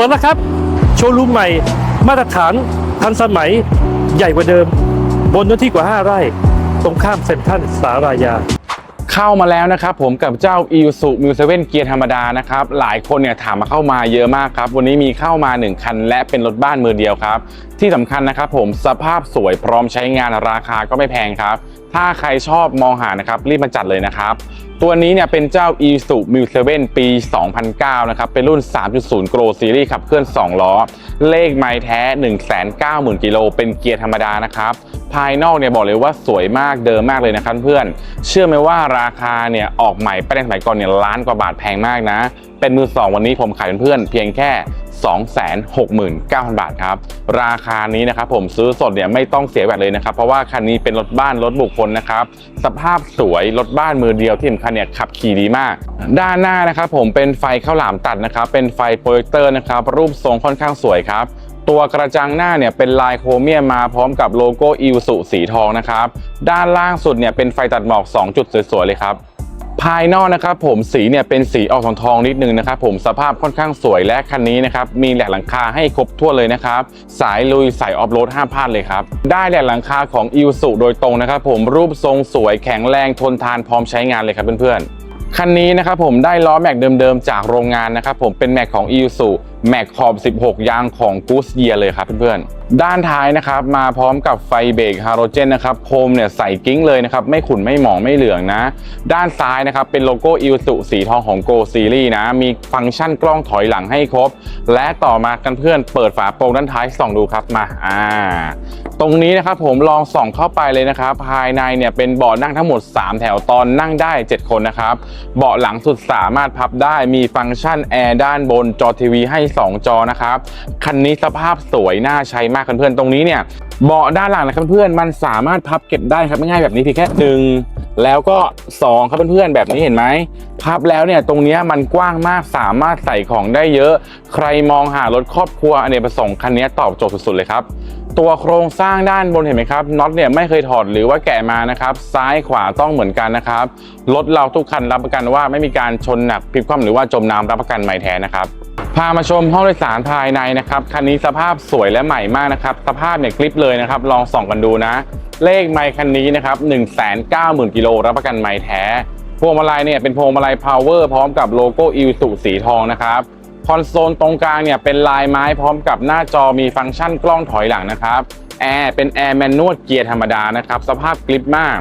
ปิดแล้วครับ โชว์รูมใหม่ มาตรฐานทันสมัยใหญ่กว่าเดิม บนเนื้อที่กว่า 5 ไร่ ตรงข้ามเซ็นทรัลสารายาเข้ามาแล้วนะครับผมกับเจ้า i s u m u 7เกียร์ธรรมดานะครับ หลายคนเนี่ยถามมาเข้ามาเยอะมากครับ วันนี้มีเข้ามา 1 คัน และเป็นรถบ้านมือเดียวครับ ที่สำคัญนะครับผมสภาพสวยพร้อมใช้งานราคาก็ไม่แพงครับ ถ้าใครชอบมองหานะครับ รีบมาจัดเลยนะครับ ตัวนี้เนี่ยเป็นเจ้า i s u m u 7ปี 2009 นะครับ เป็นรุ่น 3.0 Grow Series ขับเคลื่อน 2 ล้อ เลขไม้แท้ 190,000 กิโล เป็นเกียร์ธรรมดานะครับ ภายนอกเนี่ยบอกเลยว่าสวยมากเดิมมากเลยนะครับเพื่อน เชื่อไหมว่าราคาเนี่ยออกใหม่ไปในสมัยก่อนเนี่ยล้านกว่าบาทแพงมากนะ เป็นมือสองวันนี้ผมขายเพื่อนเพียงแค่ 269,000 บาทครับ ราคานี้นะครับผมซื้อสดเนี่ยไม่ต้องเสียแวตเลยนะครับ เพราะว่าคันนี้เป็นรถบ้านรถบุคคลนะครับ สภาพสวยรถบ้านมือเดียวที่สำคัญเนี่ยขับขี่ดีมาก ด้านหน้านะครับผมเป็นไฟข้าวหลามตัดนะครับ เป็นไฟโปรเจคเตอร์นะครับรูปทรงค่อนข้างสวยครับ ตัวกระจังหน้าเนี่ยเป็นลายโครเมียมมาพร้อมกับโลโก้อิวสุสีทองนะครับ ด้านล่างสุดเนี่ยเป็นไฟตัดหมอก 2 จุดสวยๆเลยครับ ภายนอกนะครับผมสีเนี่ยเป็นสีออกทองทองนิดนึงนะครับผมสภาพค่อนข้างสวยและคันนี้นะครับมีแหลกหลังคาให้ครบทั่วเลยนะครับ สายลุยสายออฟโรดห้ามพลาดเลยครับ ได้แหลกหลังคาของอิวสุโดยตรงนะครับผมรูปทรงสวยแข็งแรงทนทานพร้อมใช้งานเลยครับเพื่อนๆคันนี้นะครับผมได้ล้อแม็กเดิมๆจากโรงงานนะครับผมเป็นแม็กของอิวสุ แม็กขอบ 16 ยางของกูสเยียเลยครับเพื่อนๆ ด้านท้ายนะครับมาพร้อมกับไฟเบรกฮาโลเจนนะครับโคมเนี่ยใส่กิ้งเลยนะครับ ไม่ขุ่นไม่หมองไม่เหลืองนะ ด้านซ้ายนะครับเป็นโลโก้อิวสุสีทองของ Go Series นะ มีฟังก์ชันกล้องถอยหลังให้ครบ และต่อมากันเพื่อนเปิดฝาโปรงด้านท้ายส่องดูครับมาอ่าตรงนี้นะครับผมลองส่องเข้าไปเลยนะครับ ภายในเนี่ยเป็นเบาะนั่งทั้งหมด 3 แถวตอนนั่งได้ 7 คนนะครับเบาะหลังสุดสามารถพับได้มีฟังก์ชันแอร์ด้านบนจอทีวีให้2 จอนะครับ คันนี้สภาพสวยน่าใช้มากเพื่อนๆตรงนี้เนี่ยเบาะด้านหลังนะครับเพื่อนๆมันสามารถพับเก็บได้ครับง่ายๆแบบนี้เพียงแค่หนึ่งแล้วก็สองครับเพื่อนๆแบบนี้เห็นไหมพับแล้วเนี่ยตรงนี้มันกว้างมากสามารถใส่ของได้เยอะ ใครมองหารถครอบครัวอเนกประสงค์คันนี้ตอบโจทย์สุดๆเลยครับตัวโครงสร้างด้านบนเห็นไหมครับน็อตเนี่ยไม่เคยถอดหรือว่าแกะมานะครับ ซ้ายขวาต้องเหมือนกันนะครับรถเราทุกคันรับประกันว่าไม่มีการชนหนักพลิกคว่ำหรือว่าจมน้ำรับประกันใหม่แท้นะครับ พามาชมห้องโดยสารภายในนะครับคันนี้สภาพสวยและใหม่มากนะครับสภาพเนี่ยคลิปเลยนะครับลองส่องกันดูนะ เลขไมค์คันนี้นะครับ1 9 0 0 0 0กิโลรับประกันไมค์แท้พวงมาลัยเนี่ยเป็นพวงมาลัย power พร้อมกับโลโก้อิวสุสีทองนะครับคอนโซลตรงกลางเนี่ยเป็นลายไม้พร้อมกับหน้าจอมีฟังก์ชันกล้องถอยหลังนะครับแอร์เป็นแอร์แมนนวลเกียร์ธรรมดานะครับสภาพกริปมาก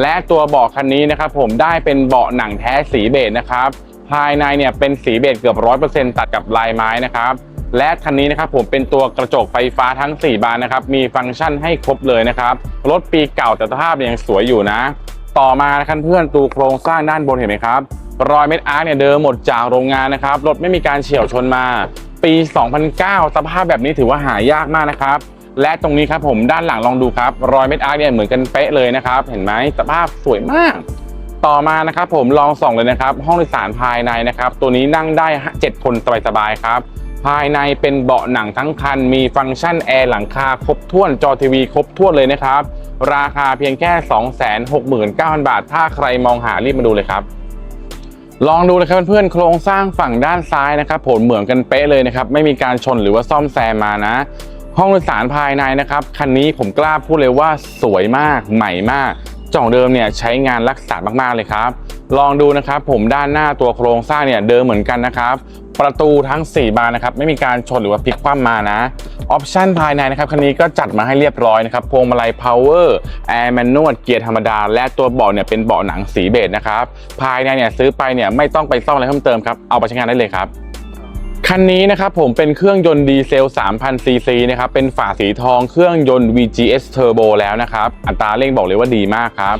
และตัวเบาะคันนี้นะครับผมได้เป็นเบาะหนังแท้สีเบจนะครับ ภายในเนี่ยเป็นสีเบจเกือบร้อยเปอร์เซ็นต์ตัดกับลายไม้นะครับและคันนี้นะครับผมเป็นตัวกระจกไฟฟ้าทั้ง 4 บานนะครับมีฟังก์ชันให้ครบเลยนะครับรถปีเก่าแต่สภาพยังสวยอยู่นะ ต่อมานะครับเพื่อนตัวโครงสร้างด้านบนเห็นไหมครับรอยเม็ดอาร์เนี่ยเดิมหมดจากโรงงานนะครับรถไม่มีการเฉี่ยวชนมา ปี 2009 สภาพแบบนี้ถือว่าหายากมากนะครับและตรงนี้ครับผมด้านหลังลองดูครับ รอยเม็ดอาร์เนี่ยเหมือนกันเป๊ะเลยนะครับ เห็นไหมสภาพสวยมาก ต่อมานะครับผมลองส่องเลยนะครับห้องโดยสารภายในนะครับตัวนี้นั่งได้ 7 คนสบายๆครับ ภายในเป็นเบาะหนังทั้งคัน มีฟังก์ชันแอร์หลังคาครบถ้วนจอทีวีครบถ้วนเลยนะครับ ราคาเพียงแค่ 269,000 บาท ถ้าใครมองหารีบมาดูเลยครับลองดูนะครับเพื่อนๆโครงสร้างฝั่งด้านซ้ายนะครับผลเหมือนกันเป๊ะเลยนะครับไม่มีการชนหรือว่าซ่อมแซมมานะ ห้องโดยสารภายในนะครับคันนี้ผมกล้าพูดเลยว่าสวยมากใหม่มาก จ่องเดิมเนี่ยใช้งานรักษามากๆเลยครับ ลองดูนะครับผมด้านหน้าตัวโครงสร้างเนี่ยเดิมเหมือนกันนะครับประตูทั้ง 4 บานนะครับไม่มีการชนหรือว่าพลิกคว่ำมานะออปชันภายในนะครับคันนี้ก็จัดมาให้เรียบร้อยนะครับพวงมาลัย power air manual เกียร์ธรรมดา และตัวเบาะเนี่ยเป็นเบาะหนังสีเบจนะครับภายในเนี่ยซื้อไปเนี่ยไม่ต้องไปซ่อมอะไรเพิ่มเติมครับเอาไปใช้งานได้เลยครับ คันนี้นะครับผมเป็นเครื่องยนต์ดีเซล 3,000 ซีซีนะครับ เป็นฝาสีทองเครื่องยนต์ VGS Turbo แล้วนะครับ อัตราเร่งบอกเลยว่าดีมากครับ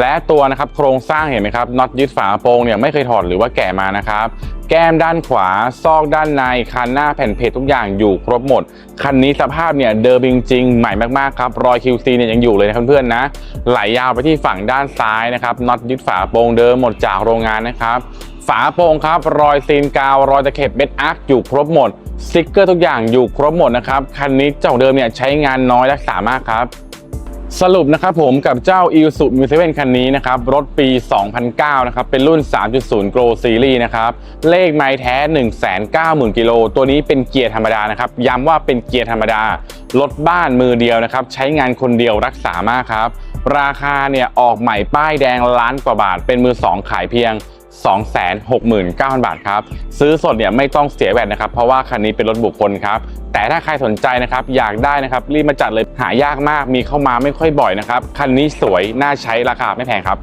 และตัวนะครับโครงสร้างเห็นไหมครับน็อตยึดฝาโปรงเนี่ยไม่เคยถอดหรือว่าแกะมานะครับ แก้มด้านขวา ซอกด้านใน คันหน้าแผ่นเพจทุกอย่างอยู่ครบหมด คันนี้สภาพเนี่ยเดิมจริงๆ ใหม่มากๆครับ รอย QC เนี่ยยังอยู่เลยนะเพื่อนๆนะ ไหลยาวไปที่ฝั่งด้านซ้ายนะครับน็อตยึดฝาโปรงเดิมหมดจากโรงงานนะครับ ฝาโปรงครับ รอยซีนกาว รอยตะเข็บเม็ดอาร์คอยู่ครบหมดสติ๊กเกอร์ทุกอย่างอยู่ครบหมดนะครับ คันนี้เจ้าเดิมเนี่ยใช้งานน้อยรักษามากครับ สรุปนะครับผมกับเจ้า i l s u m u 7คันนี้นะครับ รถปี 2009 นะครับ เป็นรุ่น 3.0 Grow Series นะครับ เลขไม้แท้ 190,000 กิโล ตัวนี้เป็นเกียร์ธรรมดานะครับ ย้ำว่าเป็นเกียร์ธรรมดา รถบ้านมือเดียวนะครับ ใช้งานคนเดียวรักษามากครับ ราคาเนี่ยออกใหม่ป้ายแดงล้านกว่าบาท เป็นมือ2ขายเพียง 269,000 บาทครับ ซื้อสดเนี่ยไม่ต้องเสียแวดนะครับ เพราะว่าคันนี้เป็นรถบุคคลครับ แต่ถ้าใครสนใจนะครับอยากได้นะครับรีบมาจัดเลยหายากมากมีเข้ามาไม่ค่อยบ่อยนะครับ คันนี้สวยน่าใช้ราคาไม่แพงครับ